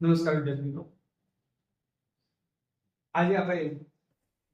નમસ્કાર વિદ્યાર્થી મિત્રો આજે આપણે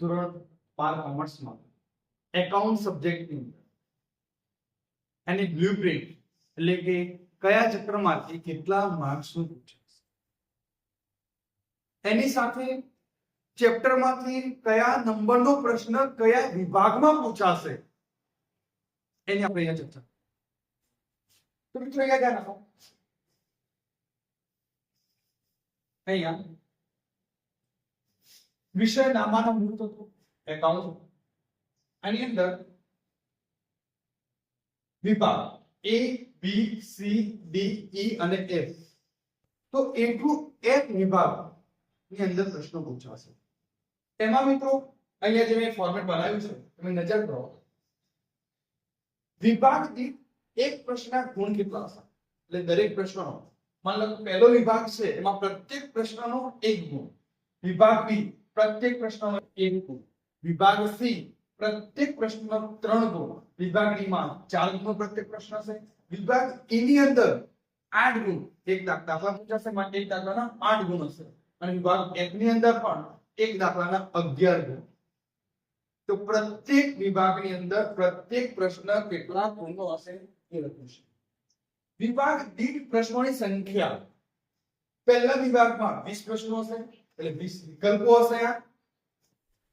ધોરણ બાર કોમર્સમાં એકાઉન્ટ સબ્જેક્ટની અંદર એની બ્લુપ્રિન્ટ એટલે કે કયા ચક્રમાંથી કેટલા માર્ક્સનું પૂછાશે એની સાથે ચેપ્ટરમાંથી કયા નંબરનો પ્રશ્ન કયા વિભાગમાં પૂછાશે એની આપણે અહીંયા ચર્ચા. તો મિત્રો અહીંયા ધ્યાન રાખો અહીંયા વિષય નામાનો મૂળ તત્વો એકાઉન્ટ આની અંદર વિભાગ એ બી સી ડી ઈ અને એફ તો એટલું એક વિભાગની અંદર પ્રશ્નો પૂછાશે. એમાં મિત્રો, અહીંયા જે મેં ફોર્મેટ બનાવ્યું છે, તમે નજર કરો. વિભાગ દીઠ એક પ્રશ્નના ગુણ કેટલા હશે? એટલે દરેક પ્રશ્નનો. માન લો કે પહેલો વિભાગ છે એમાં પ્રત્યેક પ્રશ્નનો એક ગુણ વિભાગ બી પ્રત્યેક પ્રશ્નનો એક ગુણ વિભાગ સી પ્રત્યેક પ્રશ્નનો ત્રણ ગુણ વિભાગ ડી માં ચાર ગુણ પ્રત્યેક પ્રશ્ન છે વિભાગ ઈ ની અંદર આઠ ગુણ એક દાખ- દાખલા પૂછાશે માટે એક દાખલાના આઠ ગુણ હશે અને વિભાગ એફ ની અંદર પણ એક દાખલાના અગિયાર ગુણ તો પ્રત્યેક વિભાગની અંદર પ્રત્યેક પ્રશ્ન કેટલા ગુણનો હશે એ લખ્યું છે વિભાગ દીઠ પ્રશ્નોની સંખ્યા પહેલા વિભાગમાં 20 પ્રશ્નો હશે એટલે 20 વિકલ્પો હશે આ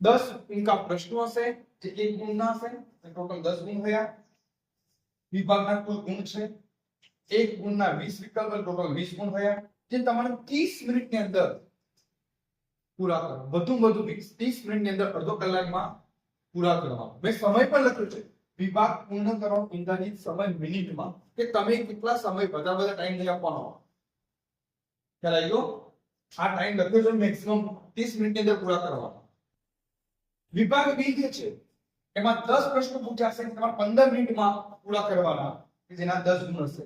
10 ઉનકા પ્રશ્નો હશે જે એક ગુણના હશે ટોટલ 10 ગુણ થયા વિભાગના કુલ ગુણ છે એક ગુણના 20 વિકલ્પ ટોટલ 20 ગુણ થયા જે તમારે 30 મિનિટની અંદર પૂરા કરો વધુ વધુ 30 મિનિટની અંદર અડધો કલાકમાં પૂરા કરવા મેં સમય પણ લખ્યો છે વિભાગ પૂર્ણ કરવાનો અંદાજિત સમય મિનિટમાં કે તમે કેટલા સમય બધા બધા ટાઈમ લઈ આપવાનો ખ્યાલ આવી ગયો? આ ટાઈમ લખ્યો છે મેક્સિમમ 30 મિનિટની અંદર પૂરા કરવાનો. વિભાગ બી જે છે, એમાં 10 પ્રશ્નો પૂછાશે તમારે 15 મિનિટમાં પૂરા કરવાના, કે જેના 10 ગુણ હશે.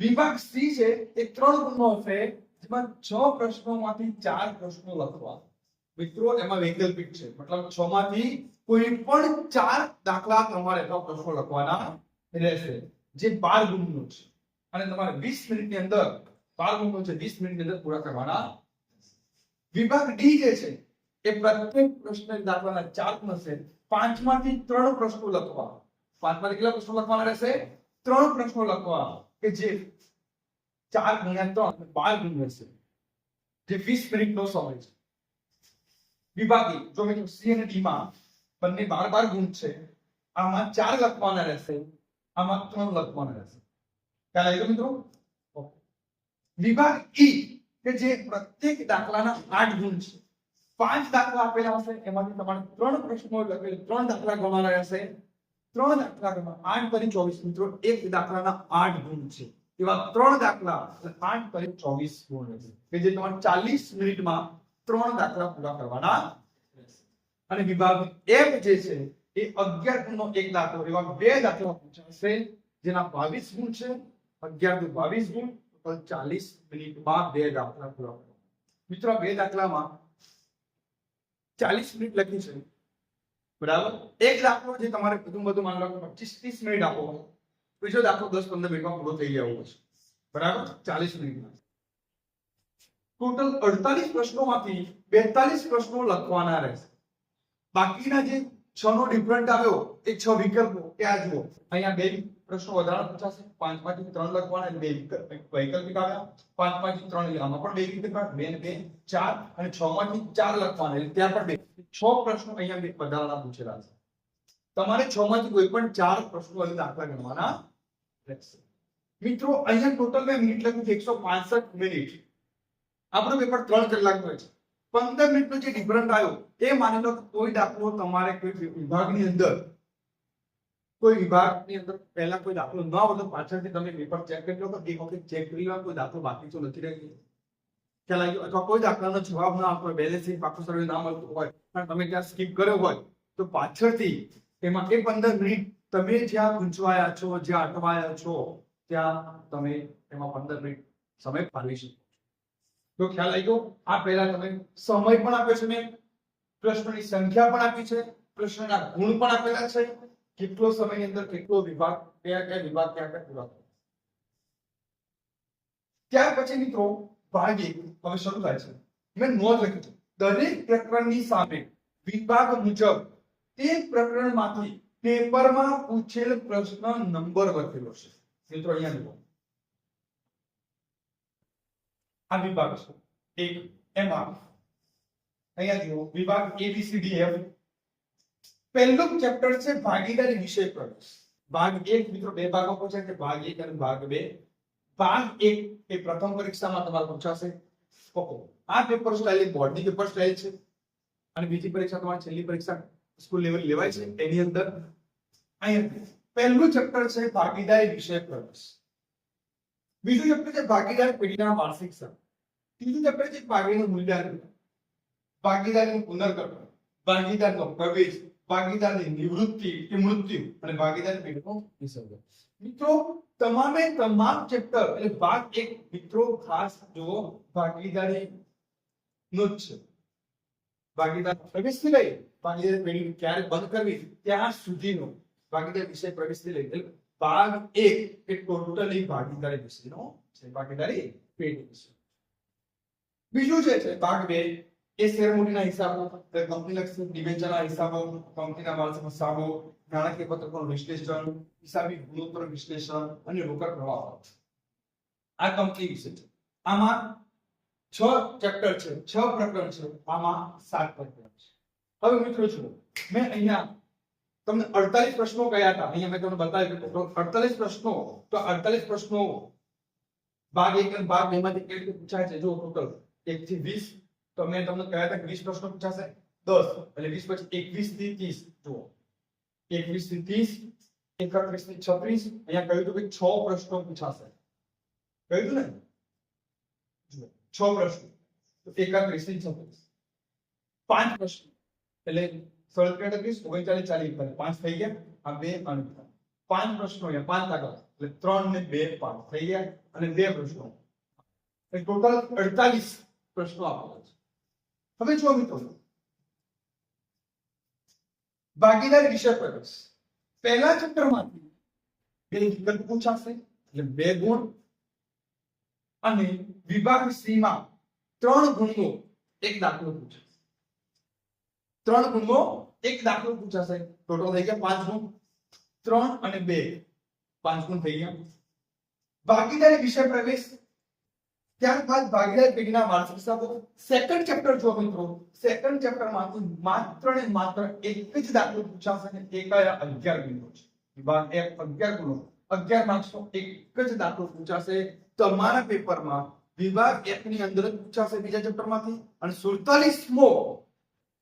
વિભાગ સી છે, એ 3 ગુણનો હશે, જેમાં 6 પ્રશ્નોમાંથી 4 પ્રશ્નો લખવા. મિત્રો, એમાં વૈકલ્પિક છે. મતલબ છ માંથી કોઈ પણ ચાર દાખલા તમારે પ્રશ્નો લખવાના રહેશે, જે બાર ગુણનો છે. અને તમારે વીસ મિનિટની અંદર, બાર ગુણનો છે, વીસ મિનિટની અંદર પૂરા કરવાના. વિભાગ ડી જે છે, એ પ્રત્યેક પ્રશ્ન દાખલાના ચાર હશે પાંચમાંથી ત્રણ પ્રશ્નો લખવા. પાંચમાંથી કેટલા પ્રશ્નો લખવાના રહેશે? ત્રણ પ્રશ્નો લખવા કે જે ચાર ગુણ્યા ત્રણ, બાર ગુણ રહેશે જે વીસ મિનિટનો સમય છે. વિભાગી. જો મિત્રો સી અને ડી માં બંને બાર બાર ગુણ છે, આમાં ચાર લખવાના રહેશે. આમાં ત્રણ લખવાના રહેશે. ખ્યાલ આવી ગયો મિત્રો? વિભાગ ઈ કે જે પ્રત્યેક દાખલાના આઠ ગુણ છે. પાંચ દાખલા આપેલા હશે, એમાંથી તમારે ત્રણ પ્રશ્નો લખેલ, ત્રણ દાખલા ગણવાના રહેશે. ત્રણ દાખલા ગણવા આઠ પરી ચોવીસ, મિત્રો, એક દાખલાના આઠ ગુણ છે. એવા ત્રણ દાખલા આઠ પરી ચોવીસ ગુણ રહેશે કે જે તમારે ચાલીસ મિનિટમાં ત્રણ દાખલા પૂરા કરવાના રહેશે અને વિભાગ એફ જે છે એ અગિયાર ગુણનો એક દાખલો એવા બે દાખલા પૂછાશે જેના બાવીસ ગુણ છે અગિયાર દુ બાવીસ ગુણ ટોટલ ચાલીસ મિનિટમાં બે દાખલા પૂરા કરવા મિત્રો આ બે દાખલામાં ચાલીસ મિનિટ લખી છે બરાબર એક દાખલો જે તમારે બધું બધું માની લો કે પચીસ ત્રીસ મિનિટ આપો બીજો દાખલો દસ પંદર મિનિટમાં પૂરો થઈ જવો છે બરાબર ચાલીસ મિનિટમાં ટોટલ અડતાલીસ પ્રશ્નોમાંથી બેતાલીસ પ્રશ્નો લખવાના રહેશે. બાકીના જે છ નો ડિફરન્ટ આવ્યો, એ છ વિકલ્પો આ જુઓ. અહીંયા બે પ્રશ્નો વધારે પૂછાશે. પાંચમાંથી ત્રણ લખવાના એટલે બે વિકલ્પ. વૈકલ્પિક આવ્યા. પાંચમાંથી ત્રણ આમાં પણ બે વિકલ્પ બે ને બે, ચાર અને છ માંથી ચાર લખવાના એટલે ત્યાં પણ બે. છ પ્રશ્નો અહીંયા બે વધારાના પૂછેલા છે. તમારે છ માંથી કોઈ પણ ચાર પ્રશ્નો અહીં દાખલા ગણવાના રહેશે. મિત્રો, અહીંયા ટોટલ મેં મિનિટ લખ્યું છે એકસો મિનિટ. આપણો પેપર ત્રણ કલાકનો છે. પંદર મિનિટનો જે ડિફરન્ટ આવ્યો, એ માની લો કોઈ દાખલો તમારે કોઈ વિભાગની અંદર, કોઈ વિભાગની અંદર પહેલા કોઈ દાખલો ન હોય પાછળથી તમે પેપર ચેક કરી લો તો એક વખત ચેક કરી લો કોઈ દાખલો બાકી તો નથી રહી ખ્યાલ આવી અથવા કોઈ દાખલાનો જવાબ ના આપતો બેલેન્સ શીટ પાકું સર્વે ના મળતું હોય, પણ તમે ત્યાં સ્કીપ કર્યો હોય, તો પાછળથી એમાં એ પંદર મિનિટ તમે જ્યાં ગુંચવાયા છો, જ્યાં અટવાયા છો, ત્યાં તમે એમાં પંદર મિનિટ સમય ફાળવી શકો. તો ખ્યાલ આવી ગયો આ પહેલા તમે સમય પણ આપ્યો છે મેં પ્રશ્નોની સંખ્યા પણ આપી છે પ્રશ્નના ગુણ પણ આપેલા છે કેટલો સમયની અંદર કેટલો વિભાગ કયા કયા વિભાગ ક્યાં ક્યાં પૂરા થયા. ત્યાર પછી મિત્રો ભાગ એક હવે શરૂ થાય છે મેં નોંધ લખી છે દરેક પ્રકરણની સામે વિભાગ મુજબ તે પ્રકરણમાંથી પેપરમાં પૂછેલ પ્રશ્ન નંબર લખેલો છે મિત્રો અહીંયા જુઓ આ વિભાગ છે એક એમાં અહીંયા જુઓ વિભાગ A B C D F પહેલું ચેપ્ટર છે ભાગીદારી વિષય પ્રવેશ ભાગ એક મિત્રો બે ભાગો પૂછે છે ભાગ એક અને ભાગ બે ભાગ એક એ પ્રથમ પરીક્ષામાં તમારે પૂછાશે ઓકે આ પેપર સ્ટાઇલ બોર્ડની પેપર સ્ટાઇલ છે અને બીજી પરીક્ષા તમારી છેલ્લી પરીક્ષા સ્કૂલ લેવલ લેવાય છે એની અંદર અહીંયા પહેલું ચેપ્ટર છે ભાગીદારી વિષય પ્રવેશ બીજું ચેપ્ટર છે ભાગીદાર પેઢીના માનસિક સ્તર ત્રીજું ચેપ્ટર છે ભાગીદારનું મૂલ્યાંકન ભાગીદારીનું પુનર્ગઠન ભાગીદારનો પ્રવેશ ભાગીદારની નિવૃત્તિ કે મૃત્યુ અને ભાગીદાર પેઢીનો વિસર્જન મિત્રો તમામે તમામ ચેપ્ટર એટલે ભાગ એક મિત્રો ખાસ જુઓ ભાગીદારી નો જ છે ભાગીદાર પ્રવેશથી લઈ ભાગીદાર પેઢી ક્યારે બંધ કરવી ત્યાં સુધીનો ભાગીદાર વિષય પ્રવેશથી લઈ એટલે ભાગ એક એ ટોટલી ભાગીદારી વિશેનો છે ભાગીદારી પેઢી વિશે. બીજું છે છે, ભાગ બે, એ શેર મૂડીના હિસાબો કંપની લક્ષી ડિબેન્ચરના હિસાબો કંપનીના માલસામાન હિસાબો, નાણાકીય પત્રકોનું વિશ્લેષણ, હિસાબી ગુણોત્તર વિશ્લેષણ અને રોકડ પ્રવાહ. આ કંપની વિશે છે. આમાં છ ચેપ્ટર છે, છ પ્રકરણ છે, આમાં સાત પ્રકરણ છે. હવે મિત્રો જુઓ, મેં અહીંયા તમને 48 પ્રશ્નો કયા હતા અહીંયા મેં તમને બતાવ્યું તો 48 પ્રશ્નો તો 48 પ્રશ્નો ભાગ એક અને ભાગ બે માંથી કેવી રીતે પૂછાય છે જો ટોટલ એક થી 20 તો મેં તમને કહ્યા હતા કે 20 પ્રશ્નો પૂછાશે 10 એટલે 20 પછી 21 થી 30 જુઓ 21 થી 30 31 થી 36 અહીંયા કહ્યું હતું કે 6 પ્રશ્નો પૂછાશે કહ્યું હતું ને જુઓ 6 પ્રશ્નો તો 31 થી 36 પાંચ પ્રશ્નો એટલે સડત્રીસ અડત્રીસ ઓગણચાલીસ ચાલીસ પાંચ થઈ ગયા. આ બે અને પાંચ પ્રશ્નો પાંચ દાખલા. એટલે ત્રણ ને બે પાંચ થઈ ગયા અને બે પ્રશ્નો. ટોટલ અડતાલીસ પ્રશ્નો આપેલા છે. હવે જો મિત્રો. ભાગીદાર વિષય પ્રવેશ પહેલા ચેપ્ટરમાંથી બે વિકલ્પ પૂછાશે. એટલે બે ગુણ. અને વિભાગ સીમાં ત્રણ ગુણનો એક દાખલો પૂછાશે. ત્રણ ગુણનો એક દાખલો પૂછાશે ટોટલ થઈ ગયા પાંચ ગુણ ત્રણ અને બે પાંચ ગુણ થઈ ગયા ભાગીદારી વિષય પ્રવેશ ત્યારબાદ ભાગીદારી પેઢીના માનસિક હિસાબો સેકન્ડ ચેપ્ટર જો મિત્રો સેકન્ડ ચેપ્ટર માંથી માત્ર ને માત્ર એક જ દાખલો પૂછાશે ને એ કયા અગિયાર ગુણો છે વિભાગ એક અગિયાર ગુણો અગિયાર માર્ક્સ નો એક જ દાખલો પૂછાશે તમારા પેપરમાં વિભાગ એક ની અંદર જ પૂછાશે બીજા ચેપ્ટર માંથી અને સુડતાલીસમો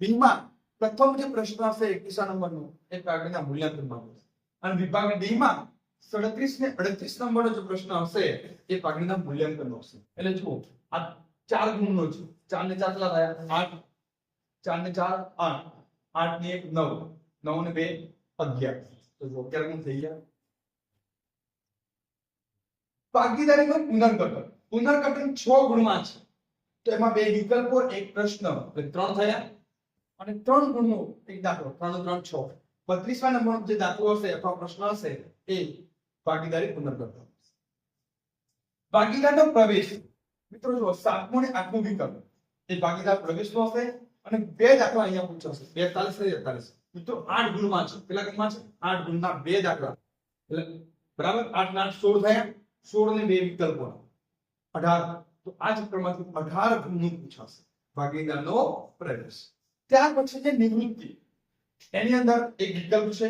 બી માં પ્રથમ જે પ્રશ્ન હશે એકવીસા નંબરનો એ ભાગના મૂલ્યાંકનમાં હશે અને વિભાગ ડી માં સડત્રીસ ને અડત્રીસ નંબરનો જે પ્રશ્ન હશે એ ભાગના મૂલ્યાંકન હશે એટલે જુઓ આ ચાર ગુણનો છે ચાર ને ચાર કેટલા થયા આઠ ચાર ને ચાર આઠ આઠ ને એક નવ નવ ને બે અગિયાર તો જુઓ અગિયાર ગુણ થઈ ગયા ભાગીદારીનું પુનર્ગઠન પુનર્ગઠન છ ગુણમાં છે તો એમાં બે વિકલ્પો એક પ્રશ્ન એટલે ત્રણ થયા અને ત્રણ ગુણનો એક દાખલો ત્રણ ત્રણ છ બત્રીસમા નંબરનો જે દાખલો હશે અથવા પ્રશ્ન હશે એ ભાગીદારી પુનર્ગઠન ભાગીદારનો પ્રવેશ મિત્રો જુઓ સાતમો અને આઠમો વિકલ્પ એ ભાગીદાર પ્રવેશનો હશે અને બે દાખલા અહીંયા પૂછાશે બેતાલીસ અને તેતાલીસ મિત્રો આઠ ગુણમાં છે પેલા ગુણમાં છે આઠ ગુણના બે દાખલા એટલે બરાબર આઠ ના આઠ સોળ થયા સોળ ને બે વિકલ્પો અઢાર તો આ ચક્રમાંથી અઢાર ગુણનું પૂછાશે ભાગીદારનો પ્રવેશ ત્યાર પછી છે નિવૃત્તિ, એની અંદર એક વિકલ્પ છે,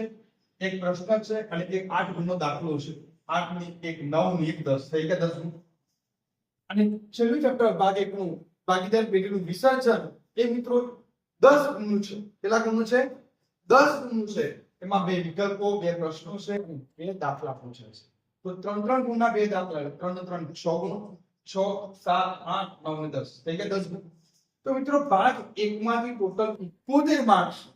એક પ્રશ્ન છે અને એક આઠ ગુણનો દાખલો છે. આઠની એક નવની એક દસ થઈ ગયા દસ અને છેલ્લું ચેપ્ટર ભાગ એક નું ભાગીદાર પેઢીનું વિસર્જન એ મિત્રો દસ ગુણનું છે. કેટલા ગુણનું છે? દસ ગુણનું છે. એમાં બે વિકલ્પો, બે પ્રશ્નો છે બે દાખલા પૂછે છે. તો ત્રણ ત્રણ ગુણના બે દાખલા, ત્રણ ત્રણ છ ગુણ, છ સાત આઠ નવ ને દસ. થઈ ગયા દસ ગુણ. તો મિત્રો, ભાગ એકમાંથી ટોટલ ઇકોતેર માર્ક્સ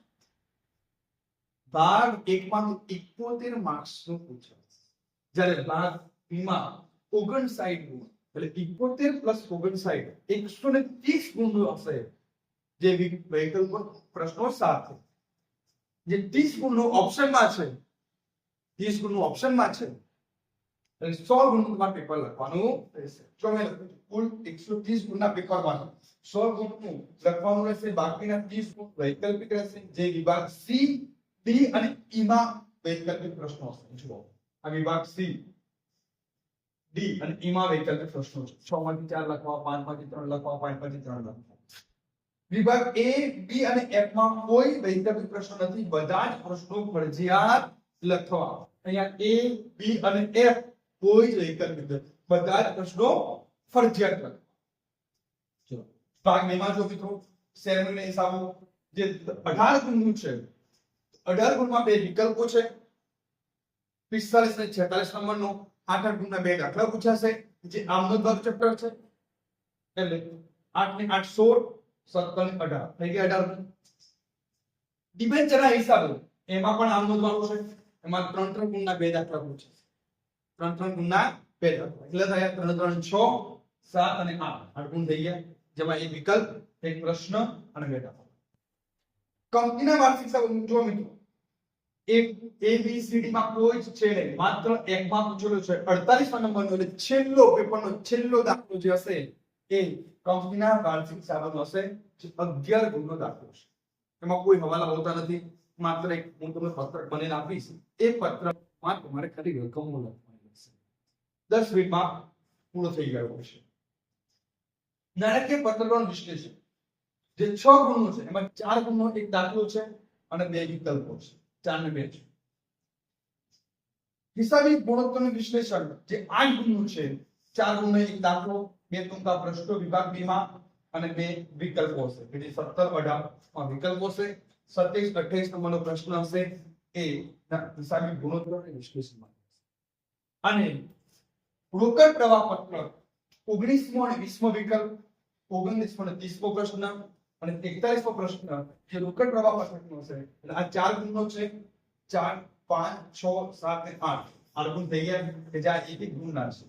ભાગ એકમાંથી ઇકોતેર માર્ક્સનું પૂછાય જ્યારે ભાગ બીમાં ઓગણસાઠ ગુણ, એટલે ઇકોતેર પ્લસ ઓગણસાઠ, એકસો ને ત્રીસ ગુણ હશે. જે વિ- વિકલ્પ પ્રશ્નો સાથે. જે ત્રીસ ગુણનો ઓપ્શનમાં છે, ત્રીસ ગુણનું ઓપ્શનમાં છે સો ગુણનું પેપર લખવાનું રહેશે જો મેં કુલ એકસો ત્રીસ ગુણના પેપરમાં સો ગુણનું લખવાનું રહેશે બાકીના ત્રીસ ગુણ વૈકલ્પિક રહેશે જે વિભાગ સી ડી અને ઈમાં વૈકલ્પિક પ્રશ્નો હશે જુઓ આ વિભાગ સી ડી અને ઈમાં વૈકલ્પિક પ્રશ્નો છે છ માંથી ચાર લખવા પાંચમાંથી ત્રણ લખવા પાંચમાંથી ત્રણ લખવા વિભાગ એ બી અને એફમાં કોઈ વૈકલ્પિક પ્રશ્નો નથી. બધા જ પ્રશ્નો ફરજિયાત લખવા. અહીંયા એ બી અને એફ કોઈ જ વૈકલ્પિક નથી બધા જ પ્રશ્નો ફરજિયાત લખો ચલો. ભાગ બે માં જો મિત્રો સેરેમની હિસાબો જે અઢાર ગુણનું છે, અઢાર ગુણમાં બે વિકલ્પો છે. પિસ્તાલીસ ને છેતાલીસ નંબરનો આઠ આઠ ગુણના બે દાખલા પૂછાશે. જે આમનો ભાગ ચેપ્ટર છે. એટલે આઠ ને આઠ સોળ, સત્તર ને અઢાર. થઈ ગયા અઢાર ગુણ. ડિબેન્ચરના હિસાબે એમાં પણ આમનો વાળો છે. એમાં ત્રણ ત્રણ ગુણના બે દાખલા પૂછે ત્રણ ત્રણ ગુણના બે. એટલે થયા ત્રણ ત્રણ, છ, સાત અને આઠ. આઠ ગુણ થઈ ગયા. જેમાં એક વિકલ્પ, એક પ્રશ્ન અને બે દાખલા કંપનીના વાર્ષિક સંબંધ જો મિત્રો. એક એ, બી, સી, ડી માં કોઈ જ છે નહીં માત્ર એક માં પૂછેલો છે. 48 નંબરનો એટલે છેલ્લો પેપરનો છેલ્લો દાખલો જે હશે, એ કંપનીના વાર્ષિક હિસાબનો હશે, જે 11 ગુણનો દાખલો છે. એમાં કોઈ હવાલા હોતા નથી. માત્ર એક, હું તમને પત્રક બનાવીને આપીશ. એ પત્રકમાં તમારે ખાલી રકમ રહેશે દસ મિનિટમાં પૂરો થઈ ગયો છે. નાણાકીય પત્રકોનું વિશ્લેષણ. જે છ ગુણો છે, એમાં ચાર ગુણનો એક દાખલો છે અને બે વિકલ્પો છે. ચાર ને બે છે. હિસાબી ગુણોત્તરનું વિશ્લેષણ, જે આઠ ગુણનું છે, ચાર ગુણનો એક દાખલો, બે ટૂંકા પ્રશ્નો વિભાગ બીમાં અને બે વિકલ્પો હશે. એટલે સત્તર અઢાર વિકલ્પો છે સત્યાવીસ અઠ્યાવીસ નંબરનો પ્રશ્ન હશે, એ હિસાબી ગુણોત્તર વિશ્લેષણ અને રોકડ પ્રવાહ પત્રક ઓગણીસમો અને વીસમો વિકલ્પ ઓગણત્રીસમો અને ત્રીસમો પ્રશ્ન અને એકતાલીસમો પ્રશ્ન જે રોકડ પ્રવાહ પત્રકનો છે એટલે આ ચાર ગુણનો છે ચાર પાંચ છ સાત અને આઠ આઠ ગુણ થઈ ગયા કે જે આ એક એક ગુણના છે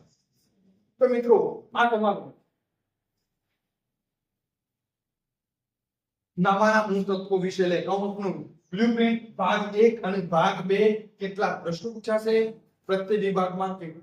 તો મિત્રો આ તમારું નવાના મૂળ તત્વો વિશે લે અમુકનું બ્લુપ્રિન્ટ ભાગ એક અને ભાગ બે કેટલા પ્રશ્નો પૂછાશે પ્રત્યેક વિભાગમાં કે-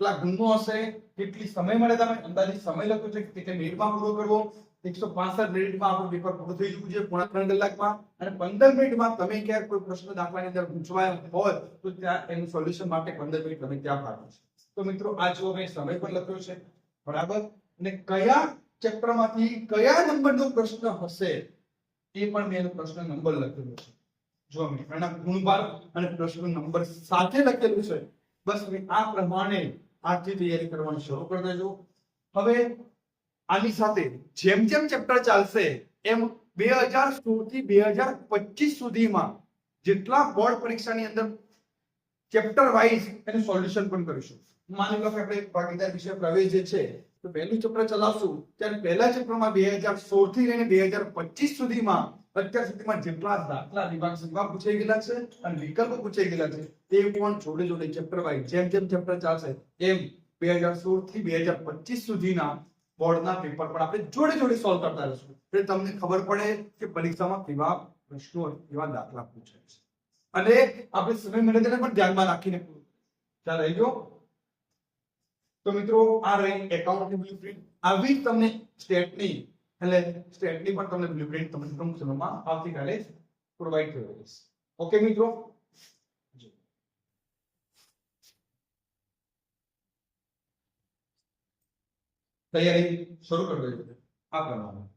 કેટલા ગુણો હશે, કેટલી સમય મળે તમે અંદાજિત સમય લખ્યો છે કેટલી મિનિટમાં પૂરો કરવો? એકસો પાસઠ મિનિટમાં આપણું પેપર પૂરું થઈ જવું જોઈએ પોણા ત્રણ કલાકમાં. અને પંદર મિનિટમાં તમે ક્યાંક કોઈ પ્રશ્ન દાખલાની અંદર પૂછવાયો હોય, તો ત્યાં એનું સોલ્યુશન માટે પંદર મિનિટ તમે ત્યાં પાડો છો. તો મિત્રો, આ જો મેં સમય પણ લખ્યો છે, બરાબર? અને કયા ચેપ્ટરમાંથી કયા નંબરનો પ્રશ્ન હશે, એ પણ મેં એનો પ્રશ્ન નંબર લખેલો છે. જો મિત્રો એના ગુણભાર અને પ્રશ્ન નંબર સાથે લખેલું છે, બસ આ પ્રમાણે આજથી તૈયારી કરવાનું શરૂ કરી દેજો. હવે આની સાથે જેમ જેમ ચેપ્ટર ચાલશે, એમ બે હજાર સોળથી બે હજાર પચીસ સુધીમાં જેટલા બોર્ડ પરીક્ષાની અંદર ચેપ્ટર વાઇઝ એનું સોલ્યુશન પણ કરીશું. માની લો કે આપણે ભાગીદાર વિષય પ્રવેશ જે છે તો પહેલું ચેપ્ટર ચલાવશું. ત્યારે પહેલા ચેપ્ટરમાં બે હજાર સોળથી લઈને બે હજાર પચીસ સુધીમાં, અત્યાર સુધીમાં જેટલા દાખલા વિભાગ સંભાગ પૂછાઈ ગયેલા છે અને વિકલ્પો પૂછાઈ ગયેલા છે, તે પણ જોડે જોડે ચેપ્ટર વાઇઝ જેમ જેમ ચેપ્ટર ચાલશે, એમ બે હજાર સોળથી બે હજાર પચીસ સુધીના બોર્ડના પેપર પણ આપણે જોડે જોડે સોલ્વ કરતા રહીશું. એટલે તમને ખબર પડે કે પરીક્ષામાં કેવા પ્રશ્નો કેવા દાખલા પૂછાય છે. અને આપણે સમય મેનેજરને પણ ધ્યાનમાં રાખીને ચાલ રહી ગયો तो તો મિત્રો આ अकाउंट એકાઉન્ટની બ્લુપ્રિન્ટ अभी તમને સ્ટેટની એટલે સ્ટેટની પણ તમને બ્લુપ્રિન્ટ તમને પ્રમુખ સમયમાં આવતીકાલે પ્રોવાઈડ કરી રહેશે ઓકે મિત્રો તૈયારી શરૂ કરી દેજો આ પ્રમાણે